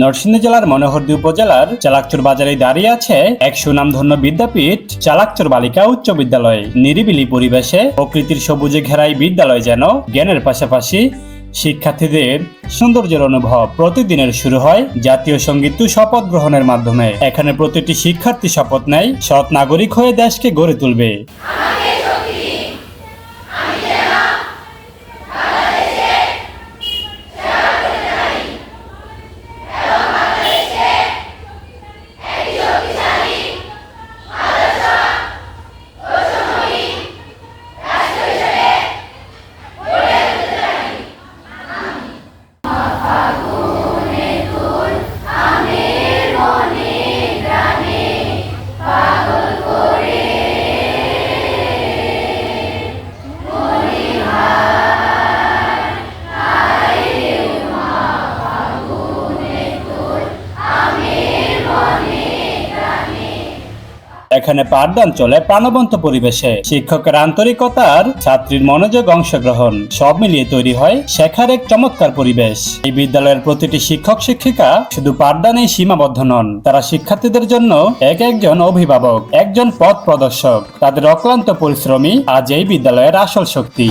নরসিংদী জেলার মনোহরদী উপজেলার চালাকচুর বাজারে দাঁড়িয়ে আছে এক সুনামধন্য বিদ্যাপীঠ চালাকচুর বালিকা উচ্চ বিদ্যালয়। নিরিবিলি পরিবেশে প্রকৃতির সবুজে ঘেরাই বিদ্যালয় যেন জ্ঞানের পাশাপাশি শিক্ষার্থীদের সৌন্দর্যের অনুভব প্রতিদিনের শুরু হয় জাতীয় সংগীত শপথ গ্রহণের মাধ্যমে। এখানে প্রতিটি শিক্ষার্থী শপথ নেয়, সৎ নাগরিক হয়ে দেশকে গড়ে তুলবে। এখানে পাঠদান চলে প্রাণবন্ত পরিবেশে। শিক্ষকের আন্তরিকতার ছাত্রীর মনোযোগ অংশগ্রহণ। সব মিলিয়ে তৈরি হয় শেখার এক চমৎকার পরিবেশ। এই বিদ্যালয়ের প্রতিটি শিক্ষক, শিক্ষিকা শুধু পাঠদানেই সীমাবদ্ধ নন, তারা শিক্ষার্থীদের জন্য এক একজন অভিভাবক, একজন পথ প্রদর্শক। তাদের অক্লান্ত পরিশ্রমী আজ এই বিদ্যালয়ের আসল শক্তি।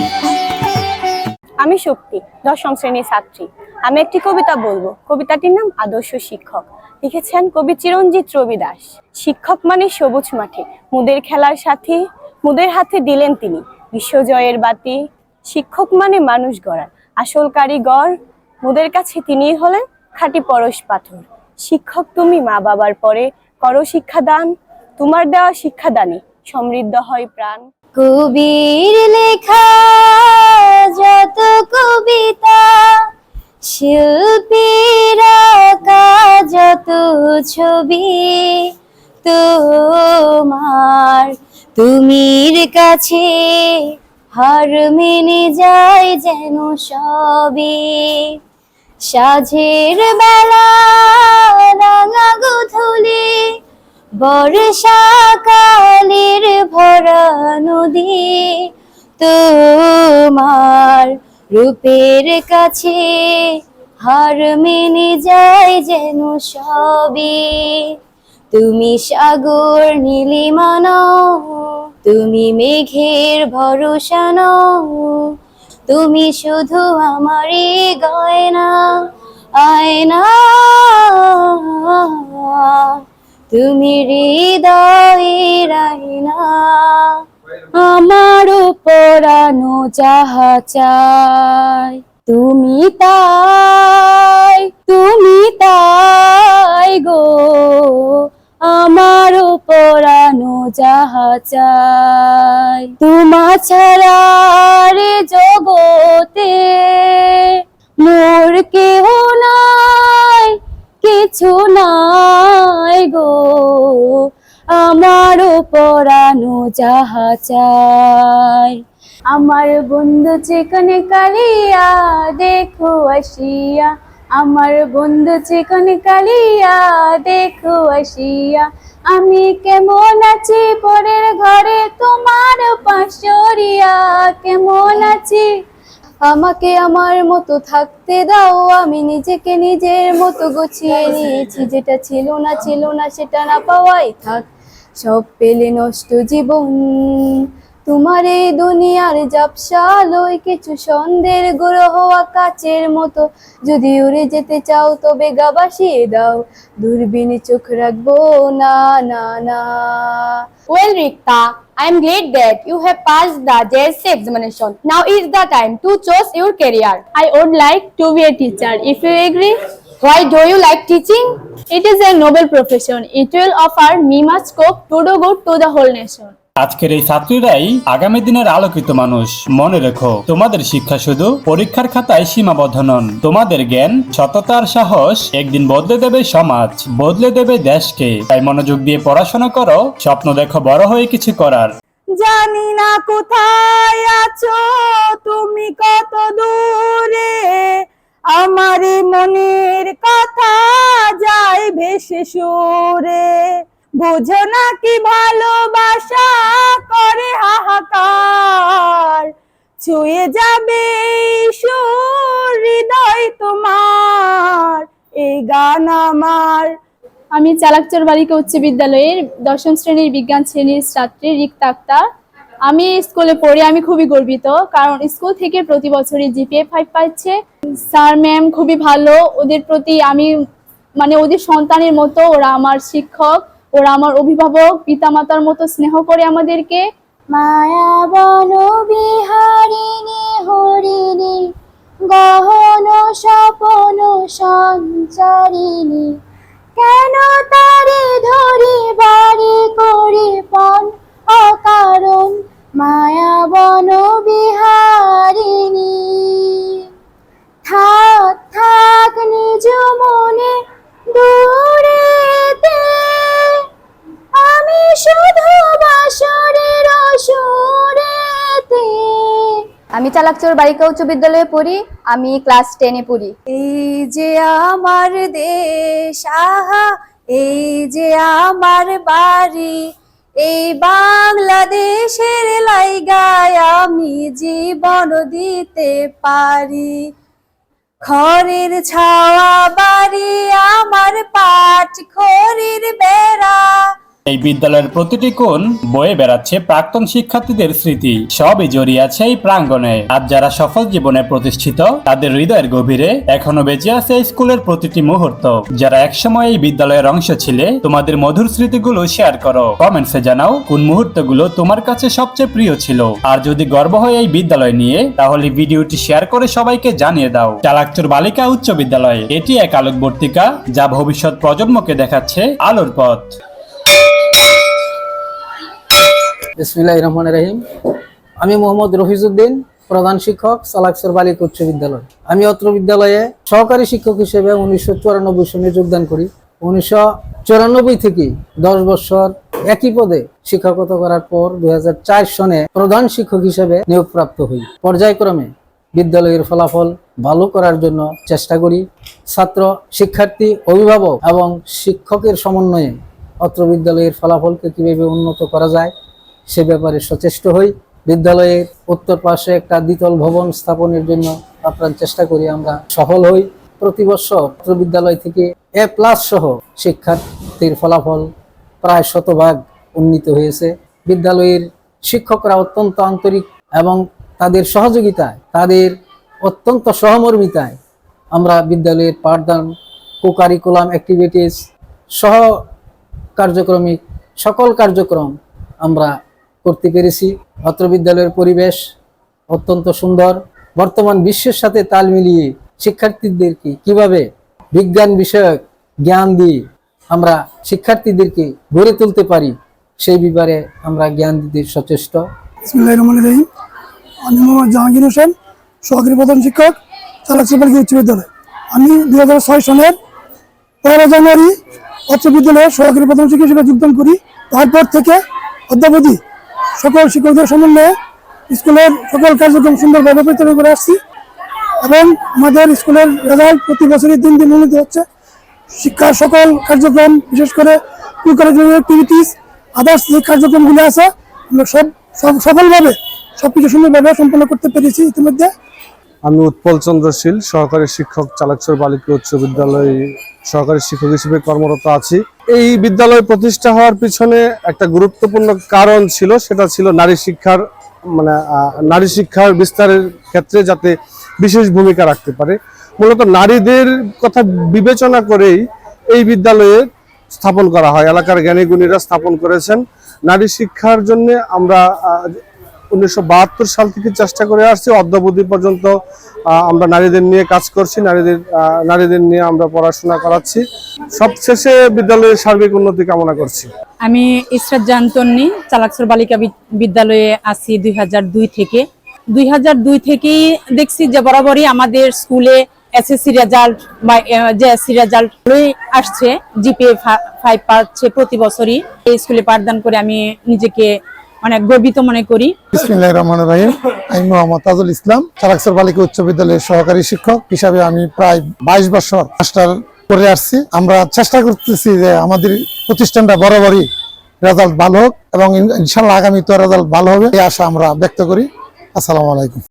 আমি শক্তি, দশম শ্রেণির ছাত্রী। আমি একটি কবিতা বলব। কবিতাটির নাম আদর্শ শিক্ষক। লিখেছেন কবি চিরঞ্জিত রবি দাস। শিক্ষক মানে সবুজ মাঠে। মুদের খেলার সাথী, মুদের হাতে দিলেন তিনি। বিশ্বজয়ের বাতি। শিক্ষক মানে মানুষ গড়ার। আসল কারিগর, মুদের কাছে তিনিই হলেন খাঁটি পরশ পাথর। শিক্ষক তুমি মা বাবার পরে। করো শিক্ষাদান। তোমার দেওয়া শিক্ষাদানে সমৃদ্ধ হয় প্রাণ। কবির লেখা, যত কবিতা শিল্পীর যত ছবি তোমার। তুমির কাছে হার মেনে যায় যেন সবে। সাঝের বেলা রাঙা গোধূলি, বর্ষাকালের ভরা নদী তোমার। রূপের কাছে হার মেনে যায় যেন সবে। তুমি সাগর নীলিমা নও তুমি মেঘের ভরসা নও তুমি শুধু আমারই গয়না, আয়না। তুমি হৃদয়ের আয়না। আমার পরানো যাহা চাই, তুমি তাই তুমি তাই গো। আমার পরানো যাহা চাই, তোমা ছাড়া রে জগতে মোর কেহ নাই, কিছু নাই গো। আমার পরানো যাহা চাই। আমার বন্ধু চিকনে কালিয়া, দেখো আসিয়া। আমার বন্ধু চিকনে কালিয়া, দেখো আসিয়া। আমি কেমন আছি পরের ঘরে তোমার পাশরিয়া? কেমন আছি? আমাকে আমার মতো থাকতে দাও, আমি নিজেকে নিজের মতো গুছিয়ে নিয়েছি। যেটা ছিল না ছিল না, সেটা না পাওয়াই থাক। সব পেলে নষ্ট জীবন। তোমার এই দুনিয়ার জাপসা লই কিছু সন্ধ্যের গ্রহ আকাশের মতো। যদি উড়ে যেতে চাও, তবে গা বাসিয়ে দাও। দূরবীন চোখ রাখব, না না না। Well Rikta I am great that you have pass the JSC examination now is the time to choose your career I would like to be a teacher if you agree Why do you like teaching? it is a noble profession. It will offer me much scope to do good to the whole nation. আজকের এই ছাত্রীরাই আগামী দিনের আলোকিত মানুষ মনে রেখো তোমাদের শিক্ষা শুধু পরীক্ষার খাতায় সীমাবদ্ধ নন তোমাদের জ্ঞান সততার সাহস একদিন বদলে দেবে সমাজ বদলে দেবে দেশকে তাই মনোযোগ দিয়ে পড়াশোনা করো স্বপ্ন দেখো বড় হয়ে কিছু করার জানি না কোথায় আছো বুঝো না কি ভালোবাসা করে হাহাকার? ছুঁয়ে যাবে সুর হৃদয় তোমার। এই গান আমার। আমি চালাকচর বালিকা উচ্চ বিদ্যালয়ের দশম শ্রেণির বিজ্ঞান শ্রেণির ছাত্রী রিক্তা আক্তার। আমি স্কুলে পড়ি আমি খুবই গর্বিত, কারণ স্কুল থেকে প্রতি বছরই জিপিএ ফাইভ পাচ্ছে। স্যার, ম্যাম খুবই ভালো। ওদের প্রতি আমি মানে ওদের সন্তানের মতো, ওরা আমার শিক্ষক। ওরা আমার অভিভাবক পিতা মাতার মতো স্নেহ করে আমাদেরকে। মায়া বন বিহারিণী, হরিণী, গহন স্বপন সঞ্চারিণী, কেন তারে ধরি বাড়ি করে আমি চালাকচর বালিকা উচ্চ বিদ্যালয়ে পড়ি, আমি ক্লাস টেনে পড়ি। এই যে আমার দেশ, আহা, এই যে আমার বাড়ি, এই বাংলাদেশের লাইগায় আমি জীবন দিতে পারি। খড়ের ছাওয়া বাড়ি, আমার পাট খড়ির বেড়া এই বিদ্যালয়ের প্রতিটি কোণ বয়ে বেড়াচ্ছে প্রাক্তন শিক্ষার্থীদের স্মৃতি। সবই জড়িয়ে আছে এই প্রাঙ্গণে। আজ যারা সফল জীবনে প্রতিষ্ঠিত, তাদের হৃদয়ের গভীরে এখনও বেঁচে আছে এই স্কুলের প্রতিটি মুহূর্ত। যারা একসময় এই বিদ্যালয়ের অংশ ছিলে, তোমাদের মধুর স্মৃতিগুলো শেয়ার করো। কমেন্টসে জানাও কোন মুহূর্তগুলো তোমার কাছে সবচেয়ে প্রিয় ছিল। আর যদি গর্ব হয় এই বিদ্যালয় নিয়ে, তাহলে ভিডিওটি শেয়ার করে সবাইকে জানিয়ে দাও। চালাকচুর বালিকা উচ্চ বিদ্যালয়, এটি এক আলোকবর্তিকা যা ভবিষ্যৎ প্রজন্মকে দেখাচ্ছে আলোর পথ। বিসমিল্লাহ রহমান রহিম আমি মোহাম্মদ রফিজউদ্দিন, প্রধান শিক্ষক সালাকসর বালিকা উচ্চ বিদ্যালয়। আমি অত্র বিদ্যালয়ে সহকারী শিক্ষক হিসেবে উনিশশো চুরানব্বই সনে যোগদান করি। উনিশশো চুরানব্বই থেকে দশ বছর একই পদে শিক্ষকতা করার পর দুই সনে প্রধান শিক্ষক হিসেবে নিয়োগপ্রাপ্ত হই। পর্যায়ক্রমে বিদ্যালয়ের ফলাফল ভালো করার জন্য চেষ্টা করি। ছাত্র, শিক্ষার্থী, অভিভাবক এবং শিক্ষকের সমন্বয়ে অত্র বিদ্যালয়ের ফলাফলকে কীভাবে উন্নত করা যায় সে ব্যাপারে সচেষ্ট হই। বিদ্যালয়ের উত্তর পাশে একটা দ্বিতল ভবন স্থাপনের জন্য আপ্রাণ চেষ্টা করি আমরা। সফল হই। প্রতি বছর বিদ্যালয় থেকে এ প্লাস সহ শিক্ষার্থীর ফলাফল প্রায় শতভাগ উন্নীত হয়েছে। বিদ্যালয়ের শিক্ষকরা অত্যন্ত আন্তরিক এবং তাদের সহযোগিতায়, তাদের অত্যন্ত সহমর্মিতায় আমরা বিদ্যালয়ের পাঠদান কো কারিকুলাম অ্যাক্টিভিটিস সহ কার্যক্রমিক সকল কার্যক্রম আমরা করতে পেরেছি। অত্র বিদ্যালয়ের পরিবেশ অত্যন্ত সুন্দর। বর্তমান বিশ্বের সাথে তাল মিলিয়ে শিক্ষার্থীদেরকে কীভাবে বিজ্ঞান বিষয়ক জ্ঞান দিয়ে আমরা শিক্ষার্থীদেরকে গড়ে তুলতে পারি, সেই ব্যাপারে আমরা জ্ঞান দিতে সচেষ্ট। আমি জাহাঙ্গীর হোসেন, সহকারী প্রধান শিক্ষক বালিকা উচ্চ বিদ্যালয়। আমি ছয় সনের পয়লা জানুয়ারি উচ্চ বিদ্যালয়ে সহকারী প্রধান শিক্ষক হিসেবে যোগদান করি। তারপর থেকে অদ্যাবধি সকল শিক্ষকদের সমন্বয়ে স্কুলের সকল কার্যক্রম সুন্দরভাবে পরিচালনা করে আসছি এবং আমাদের স্কুলের রেজাল্ট প্রতি বছরই দিন দিন উন্নতি হচ্ছে। শিক্ষার সকল কার্যক্রম, বিশেষ করে কারিকুলার অ্যাক্টিভিটিস আদার্স যে কার্যক্রমগুলো আছে, আমরা সব সব সফলভাবে, সবকিছু সুন্দরভাবে সম্পন্ন করতে পেরেছি ইতিমধ্যে। আমি উৎপল চন্দ্রশীল সহকারী শিক্ষক, চালাকচর বালিকা উচ্চ বিদ্যালয়ে সহকারী শিক্ষক হিসেবে কর্মরত আছি। এই বিদ্যালয় প্রতিষ্ঠা হওয়ার পিছনে একটা গুরুত্বপূর্ণ কারণ ছিল, সেটা ছিল নারী শিক্ষার মানে নারী শিক্ষার বিস্তারের ক্ষেত্রে যাতে বিশেষ ভূমিকা রাখতে পারে। মূলত নারীদের কথা বিবেচনা করেই এই বিদ্যালয়ে স্থাপন করা হয়। এলাকার জ্ঞানী গুণীরা স্থাপন করেছেন। নারী শিক্ষার জন্য আমরা উনিশশো বাহাত্তর সাল থেকে চেষ্টা করে আসছি। অদ্যাবধি পর্যন্ত আমরা নারীদের নিয়ে কাজ করছি, নারীদের নারীদের নিয়ে আমরা পড়াশোনা করাচ্ছি। সবশেষে বিদ্যালয়ের সার্বিক উন্নতি কামনা করছি। আমি ইসরাত জানতন্নি, চালাকসর বালিকা বিদ্যালয়ে আছি দুই থেকে। দুই দুই থেকেই দেখছি যে বরাবরই আমাদের স্কুলে এসএসসি রেজাল্ট বা যে জেএসসি রেজাল্ট আসছে, জিপিএ ফাইভ পাচ্ছে প্রতি বছরই। এই স্কুলে পাঠদান করে আমি নিজেকে অনেক গর্বিত মনে করি। আমি মোহাম্মদ তাজুল ইসলাম সারাক্সর বালিকা উচ্চ বিদ্যালয়ের সহকারী শিক্ষক। হিসাবে আমি প্রায় বাইশ বছর মাস্টার করে আসছি। আমরা চেষ্টা করতেছি যে আমাদের প্রতিষ্ঠানটা বরাবরই রেজাল্ট ভালো হোক এবং ইনশাল্লাহ আগামী তো রেজাল্ট ভালো হবে। এই আশা আমরা ব্যক্ত করি। আসসালামু আলাইকুম।